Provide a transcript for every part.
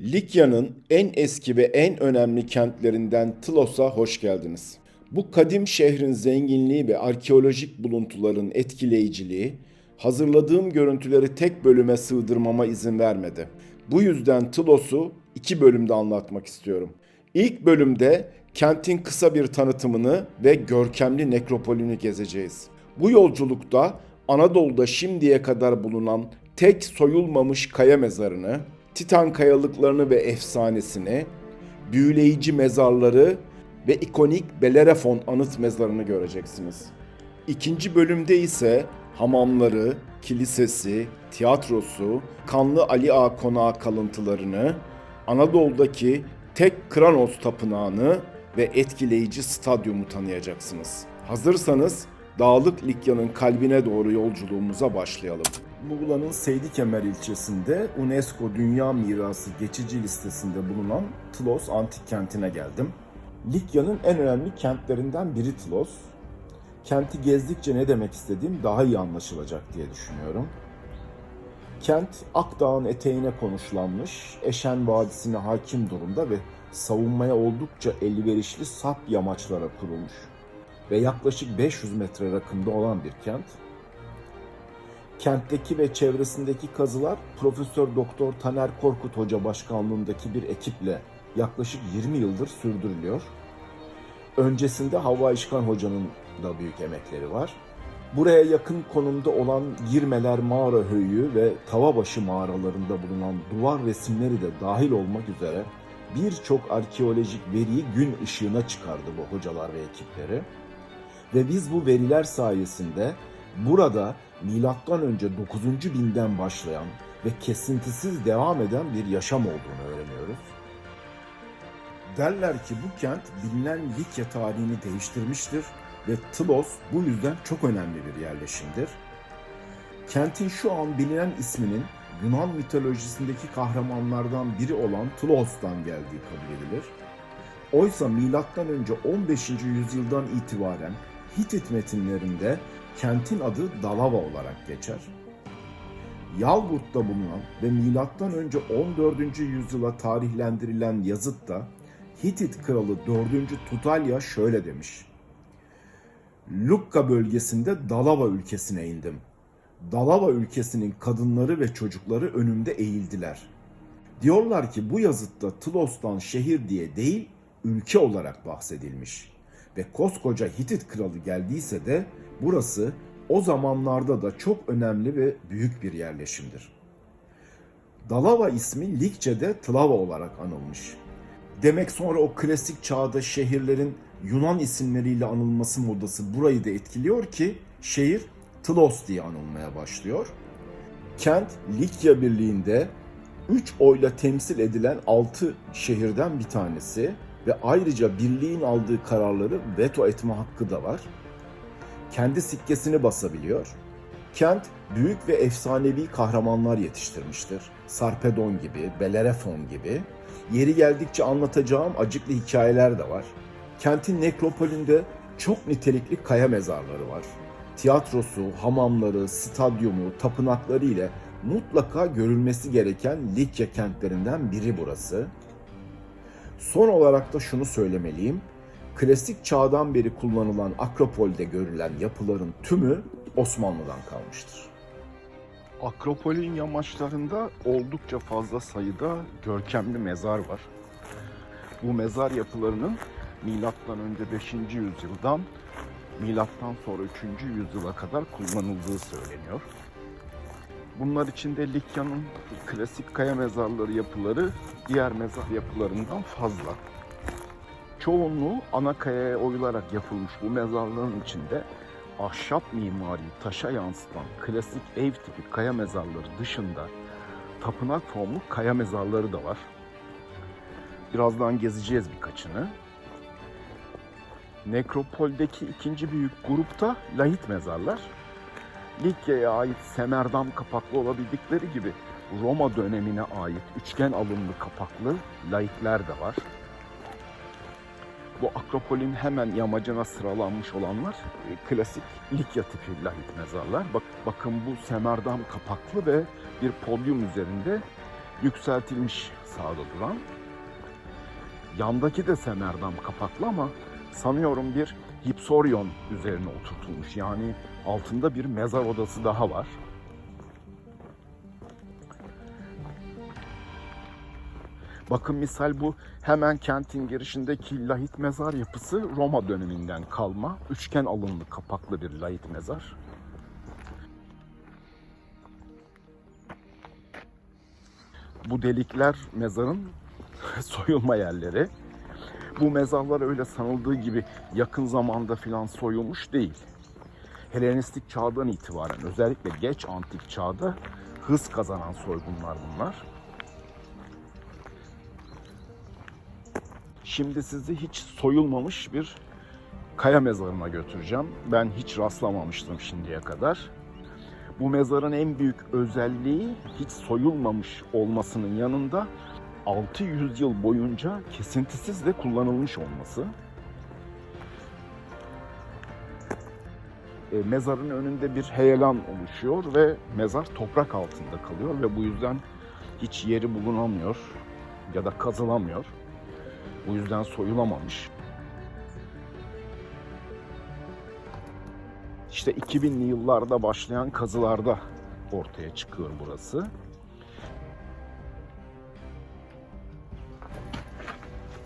Likya'nın en eski ve en önemli kentlerinden Tlos'a hoş geldiniz. Bu kadim şehrin zenginliği ve arkeolojik buluntuların etkileyiciliği, hazırladığım görüntüleri tek bölüme sığdırmama izin vermedi. Bu yüzden Tlos'u iki bölümde anlatmak istiyorum. İlk bölümde kentin kısa bir tanıtımını ve görkemli nekropolünü gezeceğiz. Bu yolculukta Anadolu'da şimdiye kadar bulunan tek soyulmamış kaya mezarını, Titan kayalıklarını ve efsanesini, büyüleyici mezarları ve ikonik Bellerofon anıt mezarını göreceksiniz. İkinci bölümde ise hamamları, kilisesi, tiyatrosu, Kanlı Ali Ağa konağı kalıntılarını, Anadolu'daki tek Kranos tapınağını ve etkileyici stadyumu tanıyacaksınız. Hazırsanız Dağlık Likya'nın kalbine doğru yolculuğumuza başlayalım. Muğla'nın Seydikemer ilçesinde UNESCO Dünya Mirası geçici listesinde bulunan Tlos Antik Kenti'ne geldim. Likya'nın en önemli kentlerinden biri Tlos. Kenti gezdikçe ne demek istediğim daha iyi anlaşılacak diye düşünüyorum. Kent Akdağ'ın eteğine konuşlanmış, Eşen Vadisi'ne hakim durumda ve savunmaya oldukça elverişli sap yamaçlara kurulmuş ve yaklaşık 500 metre rakımda olan bir kent. Kentteki ve çevresindeki kazılar Profesör Doktor Taner Korkut Hoca başkanlığındaki bir ekiple yaklaşık 20 yıldır sürdürülüyor. Öncesinde Havva İşkan Hoca'nın da büyük emekleri var. Buraya yakın konumda olan Girmeler Mağara Höyü ve Tavabaşı mağaralarında bulunan duvar resimleri de dahil olmak üzere birçok arkeolojik veriyi gün ışığına çıkardı bu hocalar ve ekipleri. Ve biz bu veriler sayesinde burada milattan önce 9. binden başlayan ve kesintisiz devam eden bir yaşam olduğunu öğreniyoruz. Derler ki bu kent bilinen Likya tarihini değiştirmiştir ve Tlos bu yüzden çok önemli bir yerleşimdir. Kentin şu an bilinen isminin Yunan mitolojisindeki kahramanlardan biri olan Tlos'tan geldiği kabul edilir. Oysa milattan önce 15. yüzyıldan itibaren Hitit metinlerinde kentin adı Dalava olarak geçer. Yalburt'ta bulunan ve milattan önce 14. yüzyıla tarihlendirilen yazıtta Hitit kralı 4. Tutalya şöyle demiş. Lukka bölgesinde Dalava ülkesine indim. Dalava ülkesinin kadınları ve çocukları önümde eğildiler. Diyorlar ki bu yazıtta Tlos'tan şehir diye değil, ülke olarak bahsedilmiş. Ve koskoca Hitit kralı geldiyse de burası o zamanlarda da çok önemli ve büyük bir yerleşimdir. Dalava ismi Likçe'de Tlava olarak anılmış. Demek sonra o klasik çağda şehirlerin Yunan isimleriyle anılması modası burayı da etkiliyor ki şehir Tlos diye anılmaya başlıyor. Kent Likya Birliği'nde 3 oyla temsil edilen 6 şehirden bir tanesi ve ayrıca birliğin aldığı kararları veto etme hakkı da var. Kendi sikkesini basabiliyor. Kent büyük ve efsanevi kahramanlar yetiştirmiştir. Sarpedon gibi, Bellerofon gibi. Yeri geldikçe anlatacağım acıklı hikayeler de var. Kentin nekropolünde çok nitelikli kaya mezarları var. Tiyatrosu, hamamları, stadyumu, tapınakları ile mutlaka görülmesi gereken Likya kentlerinden biri burası. Son olarak da şunu söylemeliyim. Klasik çağdan beri kullanılan Akropol'de görülen yapıların tümü Osmanlı'dan kalmıştır. Akropol'ün yamaçlarında oldukça fazla sayıda görkemli mezar var. Bu mezar yapılarının milattan önce 5. yüzyıldan milattan sonra 3. yüzyıla kadar kullanıldığı söyleniyor. Bunlar içinde Likya'nın klasik kaya mezarları yapıları diğer mezar yapılarından fazla. Çoğunluğu ana kayaya oyularak yapılmış bu mezarların içinde ahşap mimariyi taşa yansıtan klasik ev tipi kaya mezarları dışında tapınak formlu kaya mezarları da var. Birazdan gezeceğiz birkaçını. Nekropoldeki ikinci büyük grupta lahit mezarlar. Likya'ya ait semerdam kapaklı olabildikleri gibi Roma dönemine ait üçgen alımlı kapaklı lahitler de var. Bu Akropol'ün hemen yamacına sıralanmış olanlar e, klasik Likya tipi lahit mezarlar. Bak, bakın bu semerdam kapaklı ve bir podyum üzerinde yükseltilmiş sağda duran. Yandaki de semerdam kapaklı ama sanıyorum bir hipsoryon üzerine oturtulmuş. Yani altında bir mezar odası daha var. Bakın misal bu hemen kentin girişindeki lahit mezar yapısı Roma döneminden kalma. Üçgen alınlı kapaklı bir lahit mezar. Bu delikler mezarın soyulma yerleri. Bu mezarlar öyle sanıldığı gibi yakın zamanda filan soyulmuş değil. Helenistik çağdan itibaren özellikle geç antik çağda hız kazanan soygunlar bunlar. Şimdi sizi hiç soyulmamış bir kaya mezarına götüreceğim. Ben hiç rastlamamıştım şimdiye kadar. Bu mezarın en büyük özelliği hiç soyulmamış olmasının yanında 600 yıl boyunca kesintisiz de kullanılmış olması. E, mezarın önünde bir heyelan oluşuyor ve mezar toprak altında kalıyor ve bu yüzden hiç yeri bulunamıyor ya da kazılamıyor. Bu yüzden soyulamamış. İşte 2000'li yıllarda başlayan kazılarda ortaya çıkıyor burası.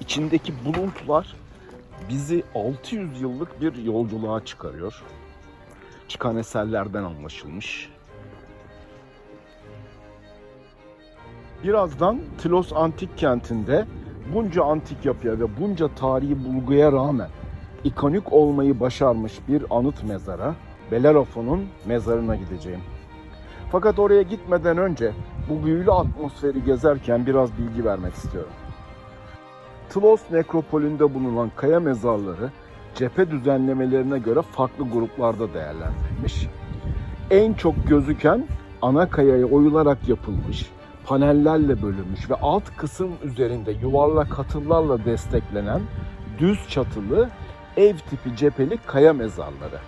İçindeki buluntular bizi 600 yıllık bir yolculuğa çıkarıyor. Çıkan eserlerden anlaşılmış. Birazdan Tilos Antik Kenti'nde bunca antik yapıya ve bunca tarihi bulguya rağmen ikonik olmayı başarmış bir anıt mezara, Bellerofon'un mezarına gideceğim. Fakat oraya gitmeden önce bu büyülü atmosferi gezerken biraz bilgi vermek istiyorum. Tlos nekropolünde bulunan kaya mezarları cephe düzenlemelerine göre farklı gruplarda değerlendirilmiş. En çok gözüken ana kayaya oyularak yapılmış, panellerle bölünmüş ve alt kısım üzerinde yuvarlak hatırlarla desteklenen düz çatılı ev tipi cepheli kaya mezarları.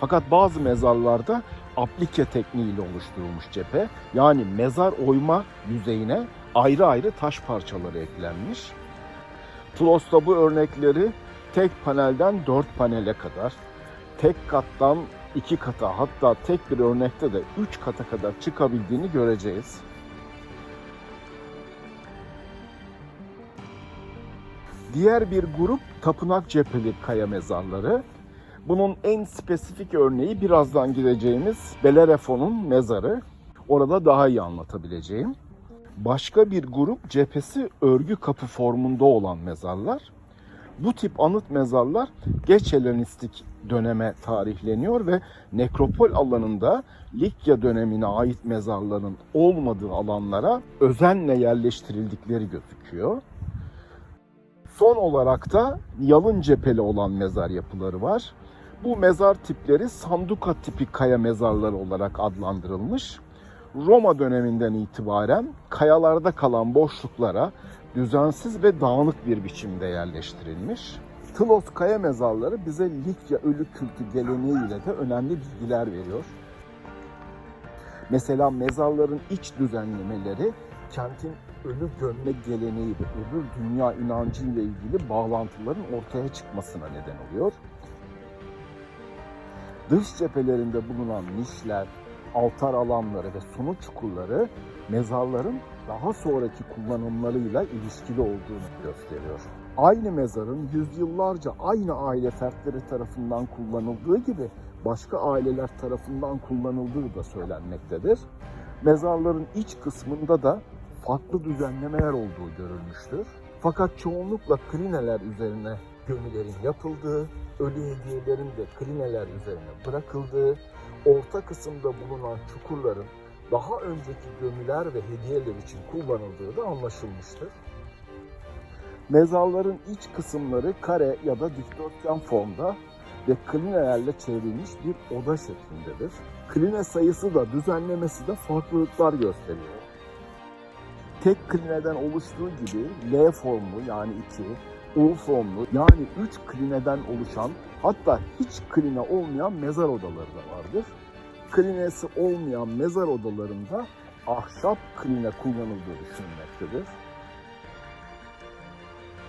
Fakat bazı mezarlarda aplike tekniğiyle oluşturulmuş cephe yani mezar oyma yüzeyine ayrı ayrı taş parçaları eklenmiş. Tlos'ta bu örnekleri tek panelden dört panele kadar, tek kattan iki kata hatta tek bir örnekte de üç kata kadar çıkabildiğini göreceğiz. Diğer bir grup tapınak cepheli kaya mezarları. Bunun en spesifik örneği birazdan gideceğimiz Belerefon'un mezarı. Orada daha iyi anlatabileceğim. Başka bir grup cephesi örgü kapı formunda olan mezarlar. Bu tip anıt mezarlar geç Helenistik döneme tarihleniyor ve nekropol alanında Likya dönemine ait mezarların olmadığı alanlara özenle yerleştirildikleri gözüküyor. Son olarak da yalın cepheli olan mezar yapıları var. Bu mezar tipleri sanduka tipi kaya mezarları olarak adlandırılmış. Roma döneminden itibaren kayalarda kalan boşluklara düzensiz ve dağınık bir biçimde yerleştirilmiş. Tlos kaya mezarları bize Likya ölü kültü geleneğiyle de önemli bilgiler veriyor. Mesela mezarların iç düzenlemeleri kentin ölü gömme geleneği ve öbür dünya inancıyla ilgili bağlantıların ortaya çıkmasına neden oluyor. Dış cephelerinde bulunan nişler, altar alanları ve sunu çukurları mezarların daha sonraki kullanımlarıyla ilişkili olduğunu gösteriyor. Aynı mezarın yüzyıllarca aynı aile fertleri tarafından kullanıldığı gibi başka aileler tarafından kullanıldığı da söylenmektedir. Mezarların iç kısmında da farklı düzenlemeler olduğu görülmüştür. Fakat çoğunlukla klineler üzerine gömülerin yapıldığı, ölü hediyelerin de klineler üzerine bırakıldığı, orta kısımda bulunan çukurların daha önceki gömüler ve hediyeler için kullanıldığı da anlaşılmıştır. Mezarların iç kısımları kare ya da dikdörtgen formda ve klinelerle çevrilmiş bir oda şeklindedir. Kline sayısı da düzenlemesi de farklılıklar gösteriyor. Tek klineden oluştuğu gibi L formlu yani 2, U formlu yani 3 klineden oluşan hatta hiç kline olmayan mezar odaları da vardır. Klinesi olmayan mezar odalarında ahşap kline kullanıldığı düşünülmektedir.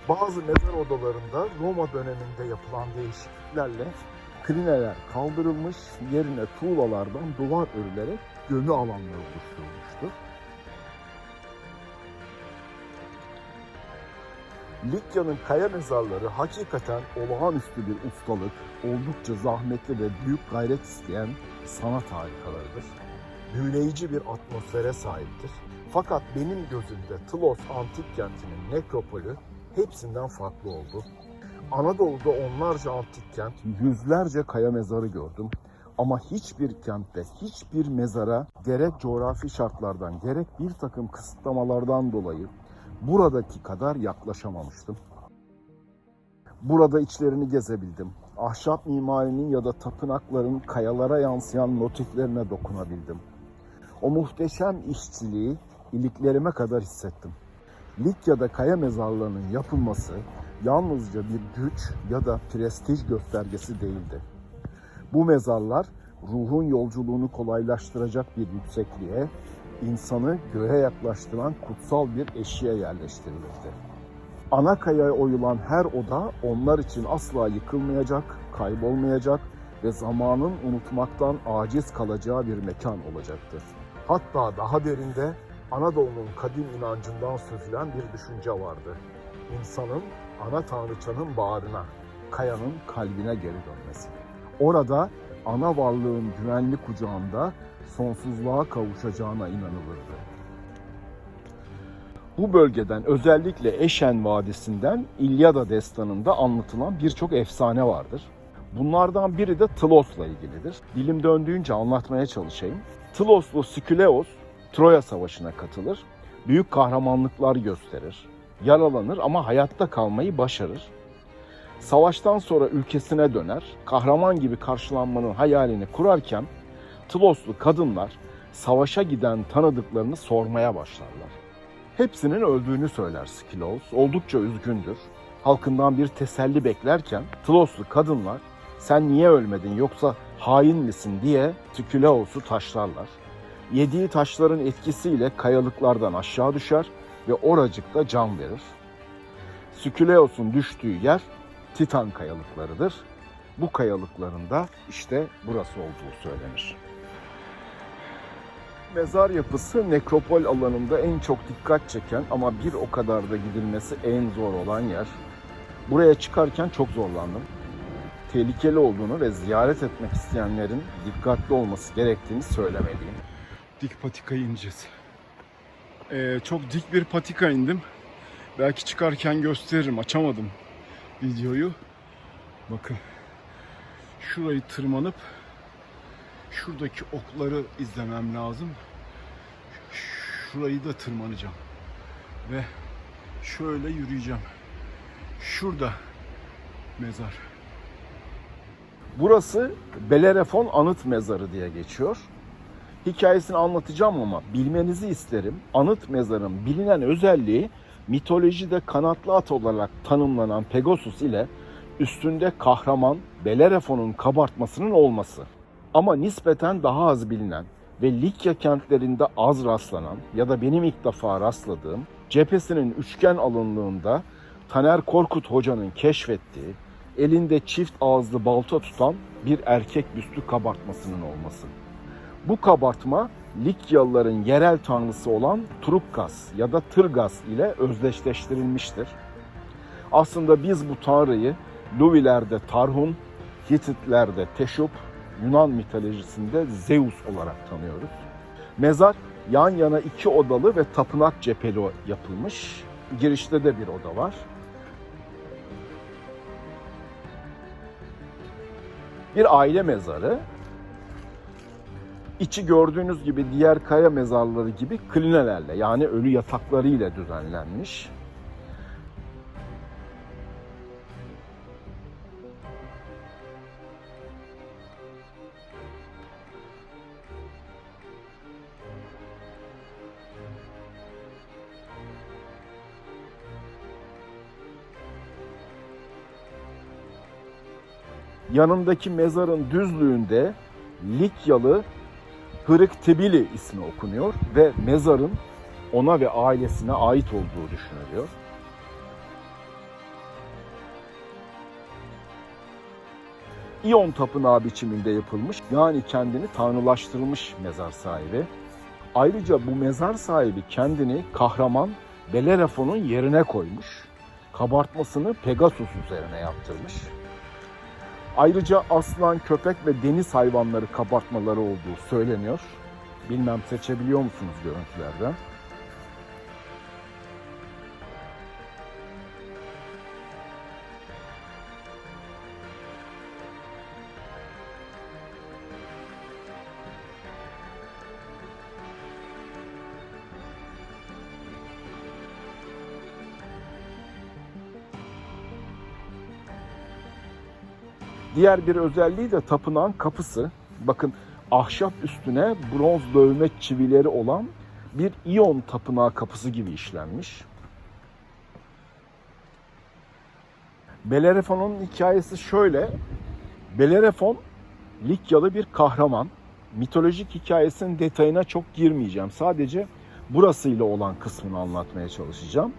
Bazı mezar odalarında Roma döneminde yapılan değişikliklerle klineler kaldırılmış, yerine tuğlalardan duvar örülerek gömü alanları oluşturulmuştur. Likya'nın kaya mezarları hakikaten olağanüstü bir ustalık, oldukça zahmetli ve büyük gayret isteyen sanat harikalarıdır. Büyüleyici bir atmosfere sahiptir. Fakat benim gözümde Tlos antik kentinin nekropolü hepsinden farklı oldu. Anadolu'da onlarca antik kent, yüzlerce kaya mezarı gördüm. Ama hiçbir kentte, hiçbir mezara gerek coğrafi şartlardan, gerek bir takım kısıtlamalardan dolayı buradaki kadar yaklaşamamıştım. Burada içlerini gezebildim. Ahşap mimarinin ya da tapınakların kayalara yansıyan motiflerine dokunabildim. O muhteşem işçiliği iliklerime kadar hissettim. Likya'da kaya mezarlarının yapılması yalnızca bir güç ya da prestij göstergesi değildi. Bu mezarlar ruhun yolculuğunu kolaylaştıracak bir yüksekliğe, insanı göğe yaklaştıran kutsal bir eşiğe yerleştirilirdi. Ana kayaya oyulan her oda onlar için asla yıkılmayacak, kaybolmayacak ve zamanın unutmaktan aciz kalacağı bir mekan olacaktır. Hatta daha derinde Anadolu'nun kadim inancından sözülen bir düşünce vardı. İnsanın ana tanrıçanın bağrına, kayanın kalbine geri dönmesi. Orada ana varlığın güvenli kucağında sonsuzluğa kavuşacağına inanılırdı. Bu bölgeden özellikle Eşen Vadisi'nden İlyada destanında anlatılan birçok efsane vardır. Bunlardan biri de Tlos'la ilgilidir. Dilim döndüğünce anlatmaya çalışayım. Tloslu Sküleos Troya Savaşı'na katılır. Büyük kahramanlıklar gösterir. Yaralanır ama hayatta kalmayı başarır. Savaştan sonra ülkesine döner. Kahraman gibi karşılanmanın hayalini kurarken Tloslu kadınlar savaşa giden tanıdıklarını sormaya başlarlar. Hepsinin öldüğünü söyler Skilos. Oldukça üzgündür. Halkından bir teselli beklerken Tloslu kadınlar sen niye ölmedin yoksa hain misin diye Skileos'u taşlarlar. Yediği taşların etkisiyle kayalıklardan aşağı düşer ve oracıkta can verir. Süküleos'un düştüğü yer Titan kayalıklarıdır. Bu kayalıkların da işte burası olduğu söylenir. Mezar yapısı nekropol alanında en çok dikkat çeken ama bir o kadar da gidilmesi en zor olan yer. Buraya çıkarken çok zorlandım. Tehlikeli olduğunu ve ziyaret etmek isteyenlerin dikkatli olması gerektiğini söylemeliyim. Dik patika ineceğiz. Ee, çok dik bir patika indim. Belki çıkarken gösteririm. Açamadım videoyu. Bakın. Şurayı tırmanıp şuradaki okları izlemem lazım. Şurayı da tırmanacağım. Ve şöyle yürüyeceğim. Şurada mezar. Burası Belerefon Anıt Mezarı diye geçiyor. Hikayesini anlatacağım ama bilmenizi isterim. Anıt mezarın bilinen özelliği mitolojide kanatlı at olarak tanımlanan Pegasus ile üstünde kahraman Belerefon'un kabartmasının olması. Ama nispeten daha az bilinen ve Likya kentlerinde az rastlanan ya da benim ilk defa rastladığım cephesinin üçgen alınlığında Taner Korkut Hoca'nın keşfettiği elinde çift ağızlı balta tutan bir erkek büstü kabartmasının olması. Bu kabartma Likyalıların yerel tanrısı olan Trukkas ya da Tırgas ile özdeşleştirilmiştir. Aslında biz bu tanrıyı Luvilerde Tarhun, Hititlerde Teşup, Yunan mitolojisinde Zeus olarak tanıyoruz. Mezar yan yana iki odalı ve tapınak cepheli yapılmış. Girişte de bir oda var. Bir aile mezarı. İçi gördüğünüz gibi diğer kaya mezarları gibi klinelerle yani ölü yataklarıyla düzenlenmiş. Yanındaki mezarın düzlüğünde Likyalı Hırık Tebili ismi okunuyor ve mezarın ona ve ailesine ait olduğu düşünülüyor. İyon tapınağı biçiminde yapılmış yani kendini tanrılaştırılmış mezar sahibi. Ayrıca bu mezar sahibi kendini kahraman Belerefon'un yerine koymuş. Kabartmasını Pegasus üzerine yaptırmış. Ayrıca aslan, köpek ve deniz hayvanları kabartmaları olduğu söyleniyor. Bilmem seçebiliyor musunuz görüntülerden? Diğer bir özelliği de tapınağın kapısı. Bakın ahşap üstüne bronz dövme çivileri olan bir İyon tapınağı kapısı gibi işlenmiş. Belerefon'un hikayesi şöyle. Belerefon Likyalı bir kahraman. Mitolojik hikayesinin detayına çok girmeyeceğim. Sadece burasıyla olan kısmını anlatmaya çalışacağım.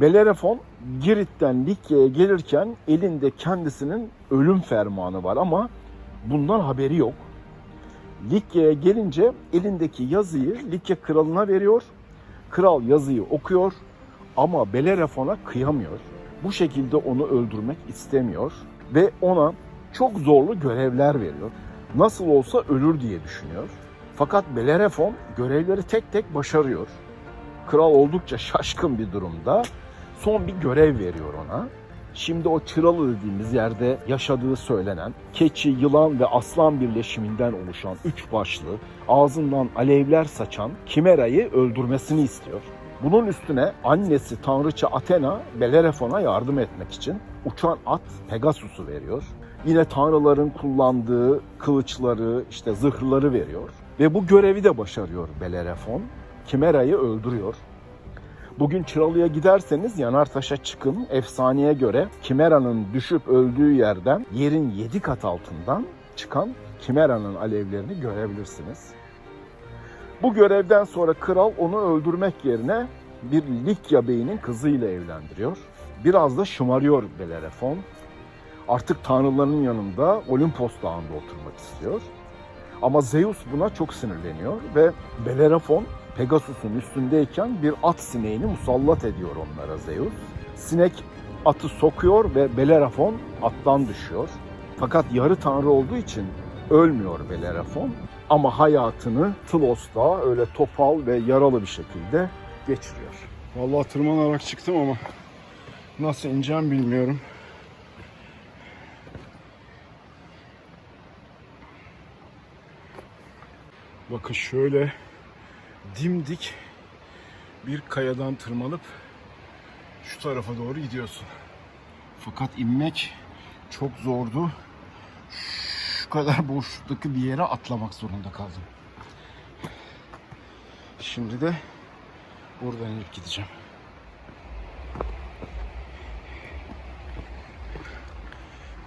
Belerefon Girit'ten Likya'ya gelirken elinde kendisinin ölüm fermanı var ama bundan haberi yok. Likya'ya gelince elindeki yazıyı Likya kralına veriyor. Kral yazıyı okuyor ama Belerefon'a kıyamıyor. Bu şekilde onu öldürmek istemiyor ve ona çok zorlu görevler veriyor. Nasıl olsa ölür diye düşünüyor. Fakat Belerefon görevleri tek tek başarıyor. Kral oldukça şaşkın bir durumda son bir görev veriyor ona. Şimdi o Çıralı dediğimiz yerde yaşadığı söylenen keçi, yılan ve aslan birleşiminden oluşan üç başlı, ağzından alevler saçan Kimera'yı öldürmesini istiyor. Bunun üstüne annesi tanrıça Athena Belerefon'a yardım etmek için uçan at Pegasus'u veriyor. Yine tanrıların kullandığı kılıçları, işte zırhları veriyor. Ve bu görevi de başarıyor Belerefon. Kimera'yı öldürüyor. Bugün Çıralı'ya giderseniz Yanartaş'a çıkın. Efsaneye göre Kimera'nın düşüp öldüğü yerden yerin 7 kat altından çıkan Kimera'nın alevlerini görebilirsiniz. Bu görevden sonra kral onu öldürmek yerine bir Likya beyinin kızıyla evlendiriyor. Biraz da şımarıyor Belerefon. Artık tanrıların yanında Olimpos dağında oturmak istiyor. Ama Zeus buna çok sinirleniyor ve Belerefon Pegasus'un üstündeyken bir at sineğini musallat ediyor onlara Zeus. Sinek atı sokuyor ve Belerafon attan düşüyor. Fakat yarı tanrı olduğu için ölmüyor Belerafon ama hayatını Tlos'ta öyle topal ve yaralı bir şekilde geçiriyor. Vallahi tırmanarak çıktım ama nasıl ineceğim bilmiyorum. Bakın şöyle dimdik bir kayadan tırmanıp şu tarafa doğru gidiyorsun. Fakat inmek çok zordu. Şu kadar boşluktaki bir yere atlamak zorunda kaldım. Şimdi de buradan inip gideceğim.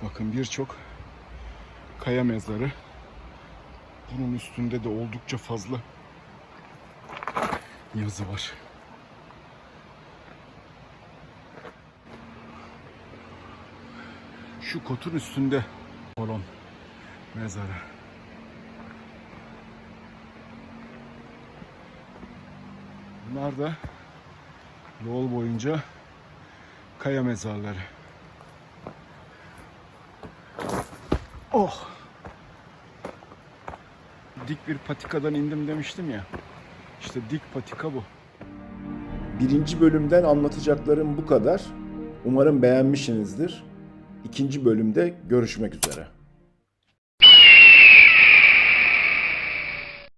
Bakın birçok kaya mezarı. Bunun üstünde de oldukça fazla yazı var. Şu kotun üstünde kolon mezarı. Bunlar da yol boyunca kaya mezarları. Oh! Dik bir patikadan indim demiştim ya. İşte dik patika bu. Birinci bölümden anlatacaklarım bu kadar. Umarım beğenmişsinizdir. İkinci bölümde görüşmek üzere.